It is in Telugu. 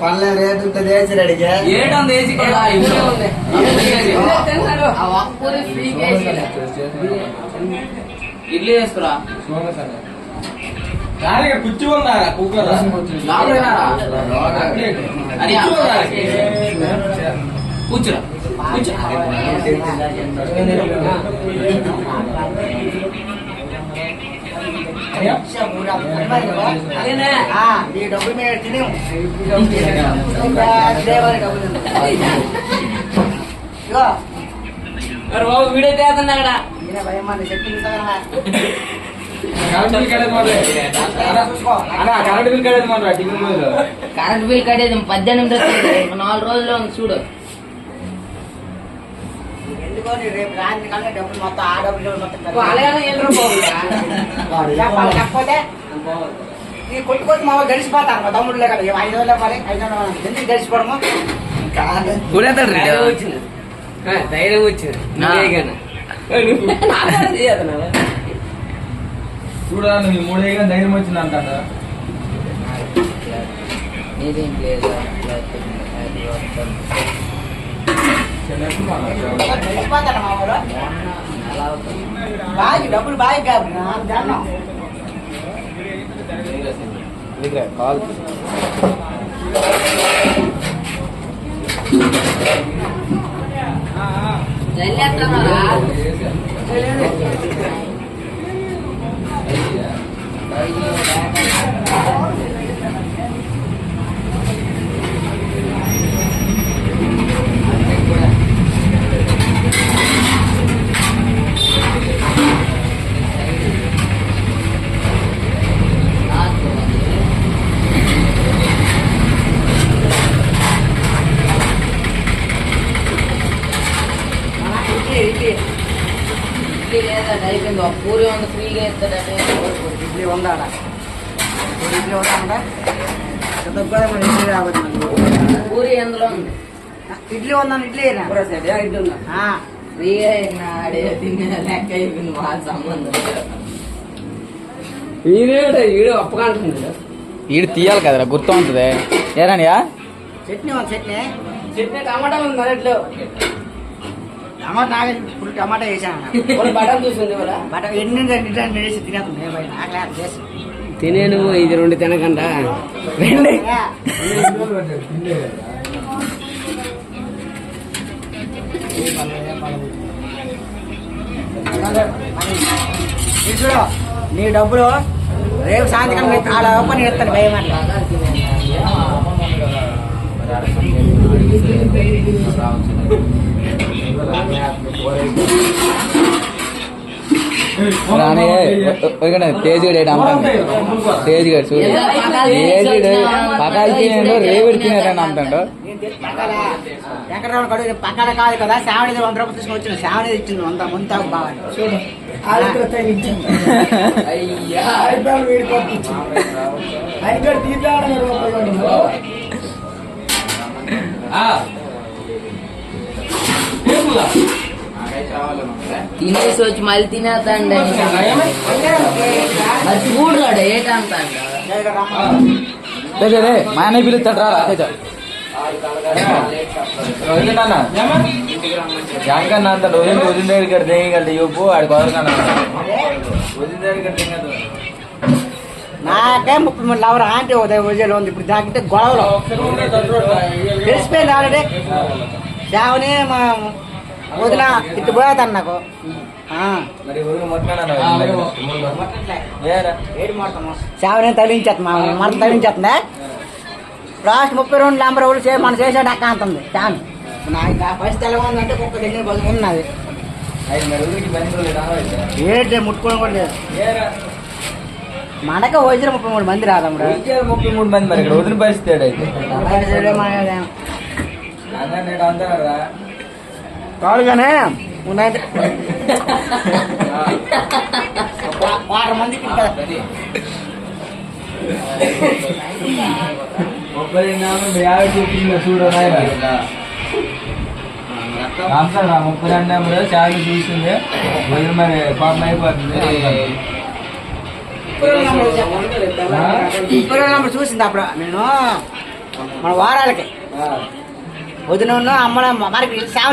పనులు రేటు ఉంటుంది వేసి రెడీగా ఏటం దేశీ కూడా ఇప్పుడే వేసుకురా కుర్చీ. ఉన్నారా కుక్కర్ కూర్చురా నీ డబ్బులు మీద దేవాలి డబ్బులు వీడియో అక్కడ కరెంట్ బిల్ కట్టేది పద్దెనిమిది నాలుగు రోజుల్లో ఉంది చూడు ఎందుకో నీ రేపు రాని కన్నా డబ్బులు మొత్తం ఆ డబ్బులు మొత్తం అలాగే ఏంద్రా బాబు చెప్పాలి కాకపోతే నీ కొట్టు కొట్టి మా వాళ్ళు గడిచిపోతారు మా తమ్ముడులే కదా. ఐదు వందలు పడి ఐదు వందలు ఎందుకు గడిచిపోవడము? వచ్చింది. ధైర్యం వచ్చింది. చూడరా నువ్వు? మూడు వేయగా ధైర్యం వచ్చింది అంట నీదేం లేదు గడిచిపోతారు మా వాళ్ళు బాగా డబ్బులు బాగా కాబట్టి కాల్ జల్లి ಇದೊಂದು ಪೂರಿ ಒಂದು ಫ್ರೀಗೆ ಇರ್ತದೆ ಇಡ್ಲಿ ಒಂದಾಡ ಇಡ್ಲಿ ಒಂದಾಡ ಇಡ್ಲಿ ಆಗೋದು ಪೂರಿ ಅಂದ್ರೆ ಒಂದು. ಇಡ್ಲಿ ಒಂದೊಂದು ಇಡ್ಲಿ ಏನ? ಪೂರ ತಿನ್ನ ಸಂಬಂಧ ಗುರ್ತು ಚಟ್ನಿ ಒಂದು ಚಟ್ನಿ. ಚಟ್ನಿ ಟಮಾಟ ಒಂದು ಮರಡ್ಲು టమాటా ఇప్పుడు టమాటా వేసాను. బటన్ చూసింది ఎన్ని రెండు వేసి నాకు చేసి. తినే నువ్వు ఇది రెండు తినకుండా. రెండు? నీ డబ్బులు రేపు సాయంత్రం ఆడ ఓపెన్ చేస్తాను భయం అట్లా. రాని తేజ్ గడు తేజ్ గడు చూడు. తేజ్ పకాలు తినేడు రేవిడి వెంకటరావు కడుగు పక్కన కాదు కదా శావణి వంద రూపాయలు తీసుకుని వచ్చిన శావణి ఇచ్చింది వంద ముందు తాగు బాగా చూడు తినేసి వచ్చి మళ్ళీ తినేస్తాండి. మరి చూడరాడు ఏటంటాడు మా అన్నయ్య పిలుస్తాడు రా జాంకన్నా అంత రోజు రోజు దగ్గర దేగలే యూపు ఆడి కొదరకన్నా నాకే ముప్పై మంది లవర్ ఆంటీ ఉదయం విజయలు ఉంది ఇప్పుడు దాకితే గొడవలు. తెలిసిపోయింది ఆల్రెడీ. దావనే మా వదిన ఇటు పోయేదాన్ని నాకు. తగిలించేస్తుంది మా మన తగిలించేస్తుందా? లాస్ట్ ముప్పై రెండు నెంబర్ ఎవరు చే మనం చేసాడు అక్క అంటుంది పరిస్థితి ఎలా ఉందంటే కుక్క దగ్గర ఉన్నది. ఏంటి ముట్టుకోవడం కూడా లేదు. మనకే వచ్చిన ముప్పై మూడు మంది రాదమ్ముడు ముప్పై మూడు మంది మరి వదిన పరిస్థితి అంటారా కాదుగానే ఉన్నది వారం మందికి కదా ముప్పై రెండు యాభై ముప్పై నెంబర్ చాలా చూసింది వదిన మరి పాపం అయిపోతుంది నంబర్ నంబర్ చూసింది అప్పుడు నేను మన వారాలకి వదిన అమ్మల మనకి సేవ